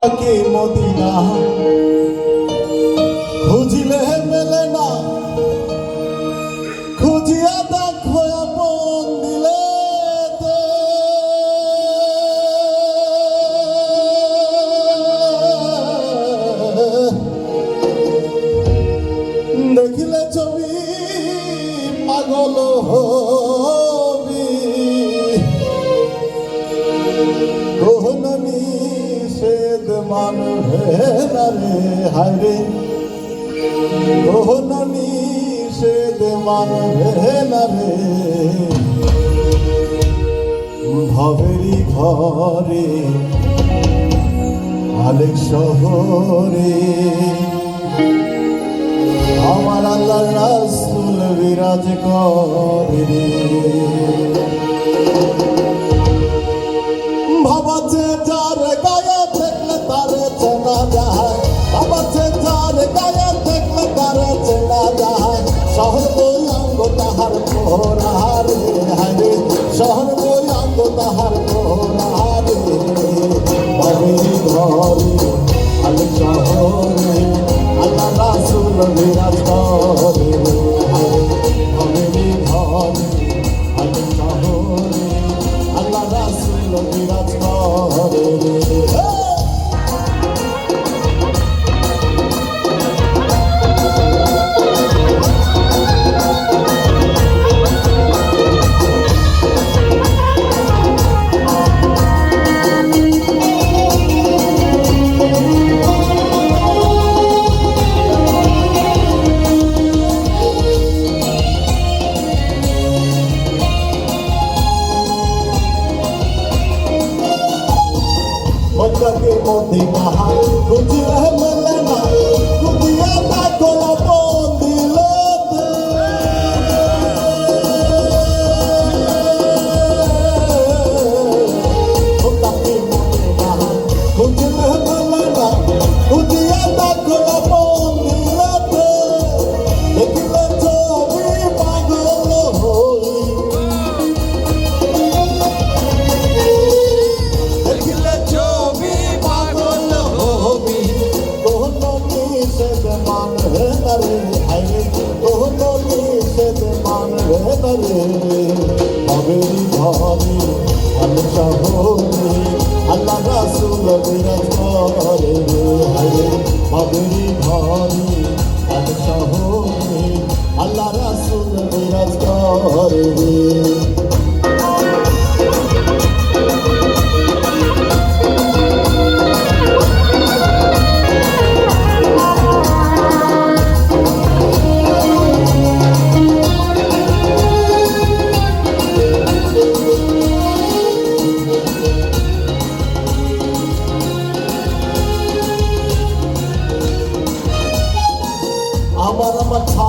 Okay, Modina. হারে হারে রোহননি সে দেমান vena রে ভবেরি ঘরে, আলেক শহরে। আমার আল্লাহ রাসুল বিরাজ করে ভাবাচ্ছে যারা that নবের ধরে হালসা হরে আল্লাহ রাসুল বিরাজ করে রে হরে নবের ধরে হালসা হরে talk.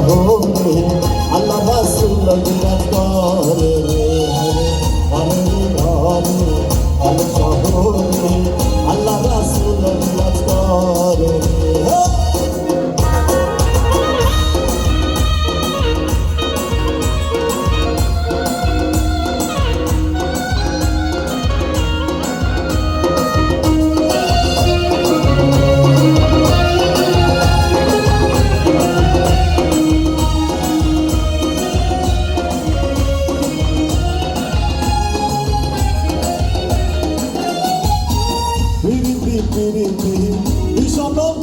Oh, Isso não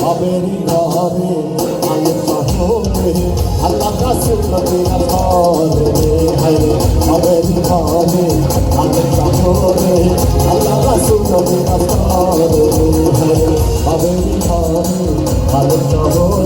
বাবেরি ঘরে আলো শহরে আল্লাহ রাসূল নবীরা ঘরে। হায় বাবেরি ঘরে আলো শহরে আল্লাহ রাসূল নবীরা ঘরে। হায় বাবেরি ঘরে আলো শহরে